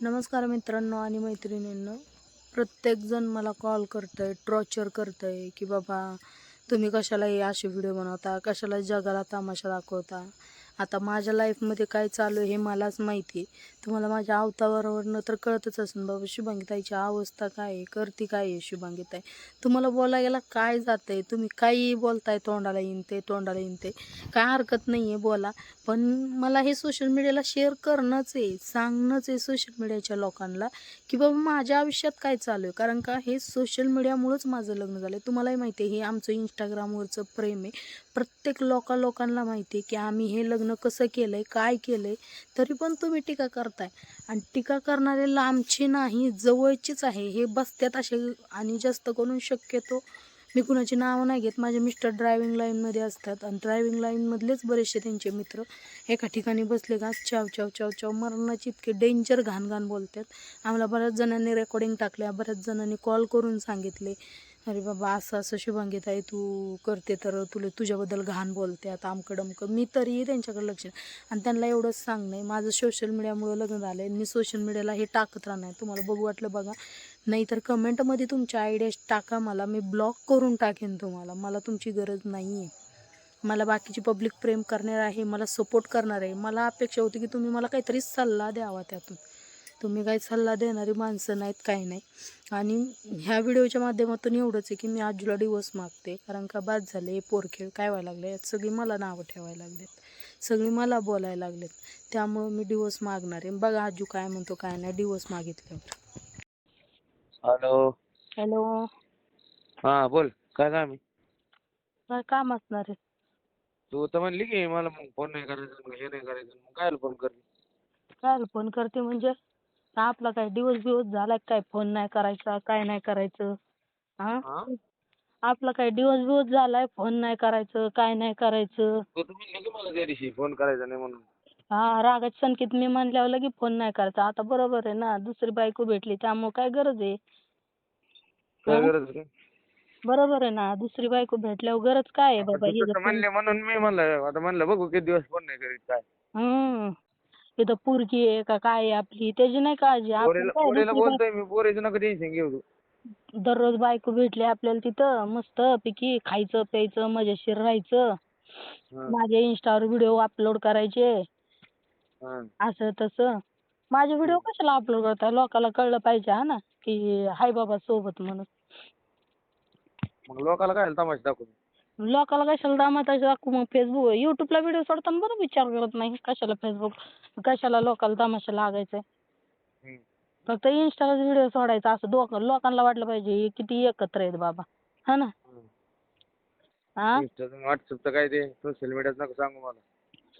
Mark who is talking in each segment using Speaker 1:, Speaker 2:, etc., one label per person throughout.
Speaker 1: नमस्कार मित्रांनो आणि मैत्रिणींनो प्रत्येकजण मला कॉल करतं आहे टॉर्चर करतं आहे की बाबा तुम्ही कशाला हे असे व्हिडिओ बनवता? कशाला जगाला तमाशा दाखवता? आता माझ्या लाईफमध्ये काय चालू आहे हे मलाच माहिती आहे. तुम्हाला माझ्या अवतारावरनं तर कळतच असेल बाबा शुभांगीताईची अवस्था काय आहे? करती काय आहे शुभांगीताई? तुम्हाला बोलायला काय जातं आहे तुम्ही काही बोलताय तोंडाला येईन ते तोंडाला येईन ते काय हरकत नाही आहे बोला. पण मला हे सोशल मीडियाला शेअर करणंच आहे सांगणंच आहे सोशल मीडियाच्या लोकांना की बाबा माझ्या आयुष्यात काय चालू आहे? कारण का हे सोशल मीडियामुळंच माझं लग्न झालं आहे तुम्हालाही माहिती आहे हे आमचं इंस्टाग्रामवरचं प्रेम आहे. प्रत्येक लोका लोकांना माहिती आहे की आम्ही हे लग्न कसं केलं आहे काय केलं आहे तरी पण तुम्ही टीका करता करताय आणि टीका करणारे लांबचे नाही जवळचेच आहे. हे बसत्यात असे आणि जास्त करून शक्यतो मी कुणाची नावं नाही घेत. माझे मिस्टर ड्रायव्हिंग लाईनमध्ये असतात आणि ड्रायव्हिंग लाईनमधलेच बरेचसे त्यांचे मित्र एका ठिकाणी बसले का चाव चाव चाव चाव मरणाची इतके डेंजर घाण घाण बोलतात. आम्हाला बऱ्याच जणांनी रेकॉर्डिंग टाकल्या बऱ्याच जणांनी कॉल करून सांगितले. अरे बाबा असं असं शुभांगीत आहे तू करते तर तुला तुझ्याबद्दल घाण बोलते. आता आमकं डमकं मी तरीही त्यांच्याकडे लक्ष आणि त्यांना एवढंच सांगणं आहे माझं सोशल मीडियामुळं लग्न झालं आहे मी सोशल मीडियाला हे टाकत राहणार. तुम्हाला बघू वाटलं बघा. नाहीतर कमेंटमध्ये तुमच्या आयडियाज टाका मला. मी ब्लॉक करून टाकेन तुम्हाला. मला तुमची गरज नाही आहे मला बाकीची पब्लिक प्रेम करणार आहे मला सपोर्ट करणार आहे. मला अपेक्षा होती की तुम्ही मला काहीतरी सल्ला द्यावा त्यातून. तुम्ही काही सल्ला देणारी माणसं नाहीत काही नाही. आणि ह्या व्हिडिओच्या माध्यमातून एवढंच आहे की मी आजूला डिवोर्स मागते. कारण का बाद झाले पोरखेळ काय व्हायला लागले? यात सगळी मला नावं ठेवायला लागलेत. सगळी मला बोलायला लागलेत. त्यामुळं मी डिवोर्स मागणार आहे. बघा आजू काय म्हणतो काय नाही. डिवोर्स मागितल्यावर.
Speaker 2: हॅलो
Speaker 1: हॅलो
Speaker 2: हा बोल. काय काम आहे?
Speaker 1: काय काम असणार आहे?
Speaker 2: तू तर म्हणली की मला मग फोन नाही करायचं मग हे नाही करायचं मग काय फोन करते?
Speaker 1: काय फोन करते म्हणजे? का आपला काय दिवस दिवस झाला काय? फोन नाही करायचा काय नाही करायचं? हा?
Speaker 2: हा?
Speaker 1: आपला काय दिवस दिवस झालाय फोन नाही करायचं काय नाही करायचं?
Speaker 2: तू तर म्हणली की मला त्या दिवशी फोन करायचा नाही म्हणून.
Speaker 1: हा रागात सनकीत मी म्हणल्यावर लगे फोन नाही करायचा. आता बरोबर आहे ना दुसरी बायको भेटली त्यामुळे काय गरज आहे?
Speaker 2: काय
Speaker 1: हा?
Speaker 2: गरज आहे?
Speaker 1: बरोबर आहे ना दुसरी बायको भेटल्यावर गरज काय आहे बाबा?
Speaker 2: तू
Speaker 1: हिचं
Speaker 2: तसं
Speaker 1: फोन-
Speaker 2: म्हणले म्हणून मी म्हणलं आता म्हणलं बघू किती दिवस फोन नाही करीत काय?
Speaker 1: हम्म. इथं पोरगी आहे का काय आहे आपली त्याची नाही काळजी. आपण
Speaker 2: पोरीला
Speaker 1: काय
Speaker 2: पोरीला
Speaker 1: दुसरी बाय-
Speaker 2: बोलतोय मी पोरीचं नका टेन्शन घेऊ तू.
Speaker 1: दररोज बायको भेटली आपल्याला तिथं मस्त पैकी खायचं प्यायचं मजेशीर राहायचं.
Speaker 2: हा,
Speaker 1: माझ्या इंस्टावर व्हिडिओ अपलोड करायचे.
Speaker 2: हा.
Speaker 1: असं तसं. माझे व्हिडिओ कशाला अपलोड करताय? लोकांना कळलं पाहिजे हा ना? की हाय बाबा सोबत म्हणून.
Speaker 2: मग लोकाला काय तमाशा दाखवतो
Speaker 1: लोकांना कशाला दामात दाखवू मग फेसबुक युट्यूबला व्हिडिओ सोडताना बरं विचार करत नाही कशाला फेसबुक कशाला लोकांना तमाशा लागायचंय
Speaker 2: हम्म.
Speaker 1: फक्त इंस्टालाच व्हिडिओ सोडायचा. असं लोकांना वाटलं पाहिजे हे किती एकत्र आहेत बाबा. हा ना. हा
Speaker 2: व्हॉट्सअपचं काय ते? सोशल मीडियाचं नका सांगू मला.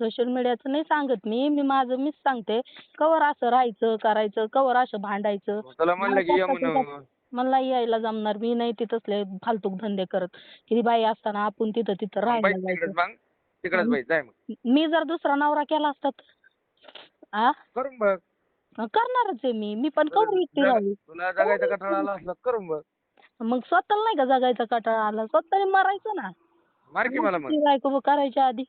Speaker 1: सोशल मीडियाचं नाही सांगत मी. मी माझं मीच सांगते. कवर असं राहायचं करायचं कवर असं भांडायचं.
Speaker 2: तुला म्हणलं की ये
Speaker 1: मला
Speaker 2: म्हणून.
Speaker 1: मला यायला जमणार मी नाही तिथं तसले फालतूक धंदे करत. किती बाई असताना आपण तिथं तिथं राहायला
Speaker 2: बाई तिकडेच
Speaker 1: जायचं.
Speaker 2: मग तिकडेच बाई जाय मग.
Speaker 1: मी जर दुसरा नवरा केला असता तर. आ?
Speaker 2: करून बघ.
Speaker 1: करणारच आहे मी. मी पण कवर एकटी
Speaker 2: जगा-
Speaker 1: राहू
Speaker 2: तुला जगायचा कंटाळा आला असला तर करून बघ.
Speaker 1: मग स्वतःला नाही का जगायचा कटाळा आला? स्वतःने मरायचं ना.
Speaker 2: मार की मला मग.
Speaker 1: ती बायको करायच्या आधी.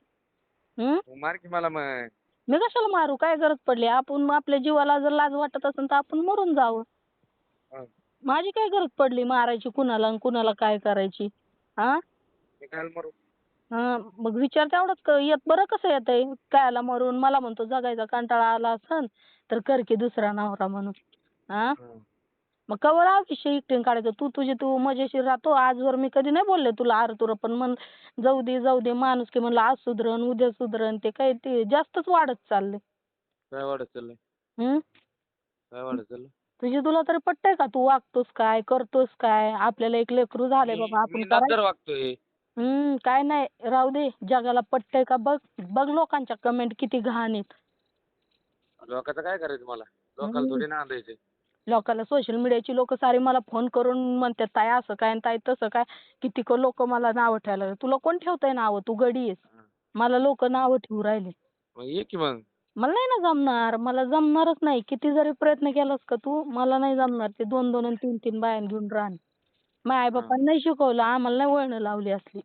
Speaker 1: हम्म
Speaker 2: तू मार की मला मग.
Speaker 1: मी कशाला मारू? काय गरज पडली? आपण आपल्या जीवाला जर लाज वाटत असेल तर आपण मरून जावं.
Speaker 2: हा.
Speaker 1: माझी काय गरज पडली मारायची कुणाला आणि कुणाला काय करायची? हा
Speaker 2: मी काय मारू.
Speaker 1: हा मग विचार तेवढाच क- येत बरं कसं येतंय? कायला मरून? मला म्हणतो जगायचा कंटाळा आला असन तर कर की दुसरा नवरा म्हणून. हा. मग कवर आयुष्य एकटीन काढायचं. तू तुझी तू मजेशीर राहतो. आजवर मी कधी नाही बोलले तुला आर तुर पण म्हण जाऊ दे जाऊ दे माणूस की म्हणलं आज सुधरण उद्या सुधरण ते काय ते जास्तच वाढत चाललंय.
Speaker 2: काय वाढत चाललंय?
Speaker 1: हम्म?
Speaker 2: काय वाढत चाललंय?
Speaker 1: तुझी तुला तरी पटतंय का? तू वागतोस काय? करतोस काय? आपल्याला एक लेकरू झालंय
Speaker 2: मी-
Speaker 1: बाबा आपण करायचं.
Speaker 2: वागतोय.
Speaker 1: हम्म काय नाही राहू दे. जगाला पटतंय का? बघ बघ लोकांच्या कमेंट किती घाण आहेत.
Speaker 2: लोकांचं काय करायचं मला? लोकांना. थोडी नांदायचे
Speaker 1: लोकांना सोशल मीडियाची लोक सारी मला फोन करून म्हणतात ताई असं काय आणि ताई तसं काय? किती लोक मला नावं ठेवायला लागले. तुला कोण ठेवतंय नावं? तू गडी आहेस. मला लोक नावं ठेवू राहिले.
Speaker 2: मग ये की मग.
Speaker 1: मला नाही ना जमणार. मला जमणारच नाही. किती जरी प्रयत्न केलास का तू मला नाही जमणार ते दोन दोन आणि तीन तीन बायां घेऊन राहणं माझ्या आई बापांनी नाही शिकवलं. आम्हाला नाही वळणं लावली असली.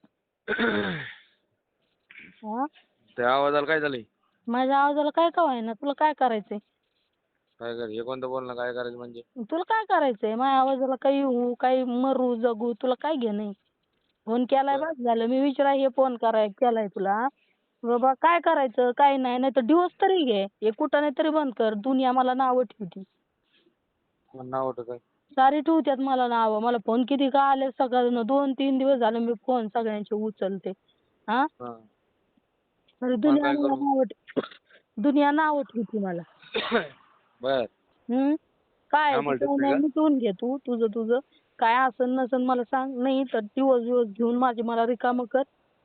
Speaker 1: हा?
Speaker 2: त्या आवाजाला काय झालंय?
Speaker 1: माझ्या आवाजाला काय का ना तुला काय करायचंय?
Speaker 2: काय कर हे कोणतं बोलणं? काय करायचं म्हणजे?
Speaker 1: तुला काय करायचंय? माझ्या आवाजाला काही होऊ काही मरू जगू तुला काय घेणं फोन केलाय. बस झालं. मी विचाराय हे फोन कराय केलाय तुला. बाबा काय करायचं काय नाही नाही तर डिवोर्स तरी घे. हे कुठं नाही तरी बंद कर. दुनिया मला नावं ठेवती.
Speaker 2: नाव होतं काय?
Speaker 1: सारी ठेवत्यात मला नावं. मला फोन किती का आले सकाळनं दोन तीन दिवस झाले मी फोन सगळ्यांचे उचलते. हा?
Speaker 2: हा.
Speaker 1: तरी दुनिया
Speaker 2: काय
Speaker 1: मला
Speaker 2: करू?
Speaker 1: नावं दुनिया नावं ठेवती मला.
Speaker 2: बर.
Speaker 1: हम्म? काय
Speaker 2: आम्हाला ठेवते का?
Speaker 1: मिटवून घे तू तुझं तुझं. काय असन नसन मला सांग. नाही तर दिवस दिवस घेऊन माझी मला रिकामं कर.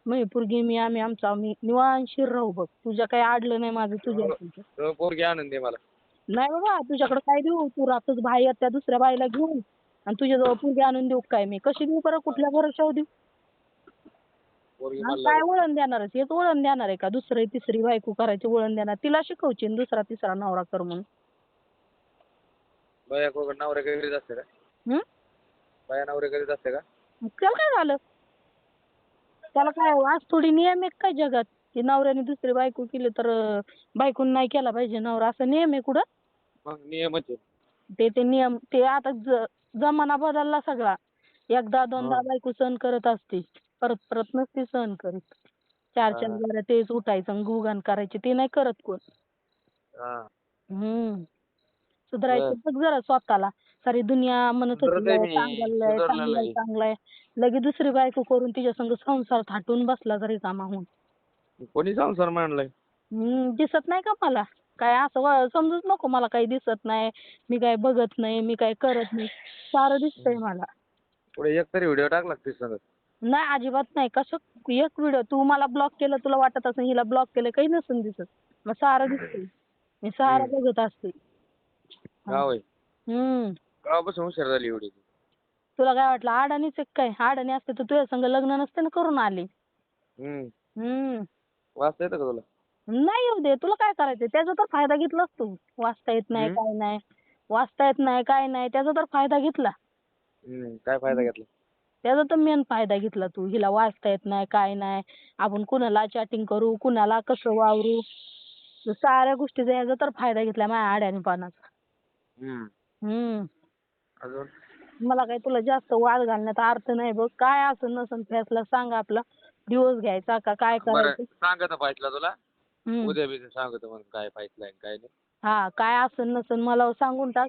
Speaker 1: मी पोरगी मी आम्ही आमचं आम्ही निवांशीर राहू बघ. तुझ्या काही अडलं नाही माझं तुझ्या तुझं.
Speaker 2: तो पोरगी मला.
Speaker 1: नाही बाबा तुझ्याकडे काय देऊ? तू राहतोच बाहेर त्या दुसऱ्या बाईला घेऊन आणि तुझ्याजवळ पोरगी आणून देऊ काय मी? कशी देऊ बरं? कुठल्या भरोशावर देऊ?
Speaker 2: पोरगी
Speaker 1: हा,
Speaker 2: मला
Speaker 1: काय वळण देणार आहेस? हेच वळण देणार आहे का? दुसरी तिसरी बायको करायची वळण देणार. तिला शिकवची आणि दुसरा तिसरा नवरा कर म्हणून.
Speaker 2: बाया नवऱ्या करीत असते का?
Speaker 1: हम्म?
Speaker 2: बाया नवऱ्या करीत असते का?
Speaker 1: मग त्याला काय झालं? त्याला काय आज थोडी नियम आहे काय जगात? की नवऱ्याने दुसरी बायको केली तर अं, बायकोने नाही केला पाहिजे नवरा. असा नियम आहे कुठं?
Speaker 2: मग नियमच आहे.
Speaker 1: ते ते नियम ते आता ज- जमाना बदलला सगळा. एकदा दोनदा
Speaker 2: हा.
Speaker 1: बायको सहन करत असते. परत परत नसते सहन करीत. चार चार
Speaker 2: हा.
Speaker 1: जरा तेच उठायचं आणि गुगान करायचे. ते नाही करत कोण.
Speaker 2: हा.
Speaker 1: हम्म. सुधारायचं बघ जरा स्वतःला. सारी दुनिया म्हणत होती
Speaker 2: सुधारतोय मी,
Speaker 1: चांगलं आहे
Speaker 2: सुधारलेलं
Speaker 1: चांगलं आहे
Speaker 2: आहे.
Speaker 1: चांगलं आहे लगे दुसरी बायको करून तिच्या संग संसार थाटून बसला जरी कामाहून.
Speaker 2: कोणी संसार मांडलाय?
Speaker 1: हम्म दिसत नाही का मला? काय असं व- समजूच नको मला काही दिसत नाही मी काय बघत नाही मी काय करत नाही. सारं दिसतंय मला.
Speaker 2: पुढे एक तरी व्हिडिओ टाकला का तिच्या
Speaker 1: नाही अजिबात नाही. कसं? एक व्हिडिओ तू मला ब्लॉक केलं तुला वाटत असेल हिला ब्लॉक केलं काही नसून दिसत. मग सारं दिसतंय. मी सारं. बघत असते.
Speaker 2: का होय?
Speaker 1: हम्म.
Speaker 2: गावापासून हुशार झाली एवढी?
Speaker 1: तुला काय वाटलं अडाणीच आहे काय? अडाणी असते तर तुझ्या संग लग्न नसते ना करून आली.
Speaker 2: हम्म.
Speaker 1: हम्म.
Speaker 2: वाचता येतं का तुला?
Speaker 1: नाही येऊ दे. तुला काय करायचंय? त्याचा तर फायदा घेतलास तू. वाचता येत नाही
Speaker 2: हम्म.
Speaker 1: काय नाही. वाचता येत नाही काय नाही. त्याचा तर फायदा घेतला.
Speaker 2: हम्म. काय फायदा घेतला?
Speaker 1: त्याचा तर मेन फायदा घेतला तू. हिला वाचता येत नाही काय नाही. आपण कुणाला चॅटिंग करू कुणाला कसं वावरू? साऱ्या गोष्टीचा याचा तर फायदा घेतला माझ्या अडाणीपणाचा.
Speaker 2: हम्म.
Speaker 1: हम्म.
Speaker 2: अजून?
Speaker 1: मला काय तुला जास्त वाद घालण्यात अर्थ नाही बघ. काय असं नसन फॅसला सांग आपला. दिवस घ्यायचा का काय
Speaker 2: बरं
Speaker 1: करायचं?
Speaker 2: सांगत पाहिजे तुला?
Speaker 1: हम्म.
Speaker 2: उद्या बी सांगतो मग काय पाहिजे काय नाही.
Speaker 1: हा काय असन नसन मला सांगून टाक.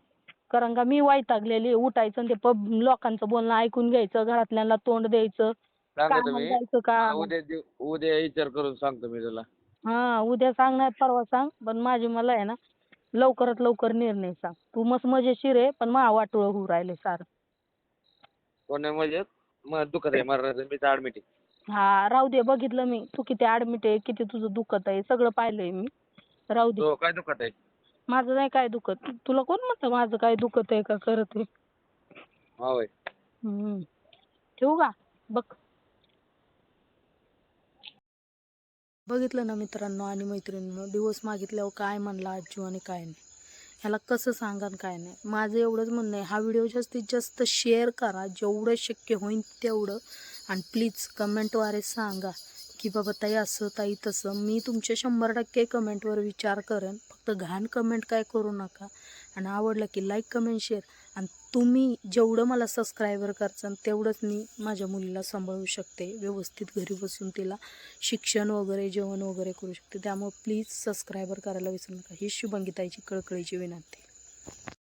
Speaker 1: कारण का मी वैतागलेली उठायचं आणि ते पब लोकांचं बोलणं ऐकून घ्यायचं. घरातल्यांना तोंड द्यायचं.
Speaker 2: सांगतो
Speaker 1: कामाला
Speaker 2: मी.
Speaker 1: जायचं का?
Speaker 2: मला उद्या दि- उद्या विचार करून सांगतो मी तुला.
Speaker 1: हा उद्या सांग नाही परवा सांग. पण माझी मला आहे ना लवकरात लवकर निर्णय सांग. तू मस्त मजेशीर आहे पण मा वाटोळं होऊ राहिले सारं
Speaker 2: कोण म्हणजे दुखत आहे मला मी ऍडमिट आहे.
Speaker 1: हा राहू दे बघितलं मी. तू किती ऍडमिट आहे किती तुझं दुखत आहे सगळं पाहिलंय मी. राहू दे.
Speaker 2: तो काय दुखत आहे?
Speaker 1: माझं नाही काय दुखत. तु- तुला कोण म्हणतं माझं काय दुखत आहे का करत आहे?
Speaker 2: हा होय.
Speaker 1: हम्म. ठेवू का? बघ. बघितलं ना मित्रांनो आणि मैत्रिणींनो दिवस मागितल्यावर काय म्हणला आजू आणि काय नाही. ह्याला कसं सांगा काय नाही. माझं एवढंच म्हणणं आहे हा व्हिडिओ जास्तीत जास्त शेअर करा जेवढं शक्य होईल तेवढं. आणि प्लीज कमेंटद्वारे सांगा की बाबा ताई असं ताई तसं. मी तुमच्या शंभर टक्के कमेंटवर विचार करेन. फक्त घाण कमेंट काय करू नका. आणि आवडलं की लाईक कमेंट शेअर आणि तुम्ही जेवढं मला सबस्क्रायबर करचाल तेवढंच मी माझ्या मुलीला सांभाळू शकते. व्यवस्थित घरी बसून तिला शिक्षण वगैरे जेवण वगैरे करू शकते. त्यामुळे प्लीज सबस्क्रायबर करायला विसरू नका. ही शुभंगीताईची कळकळीची विनंती.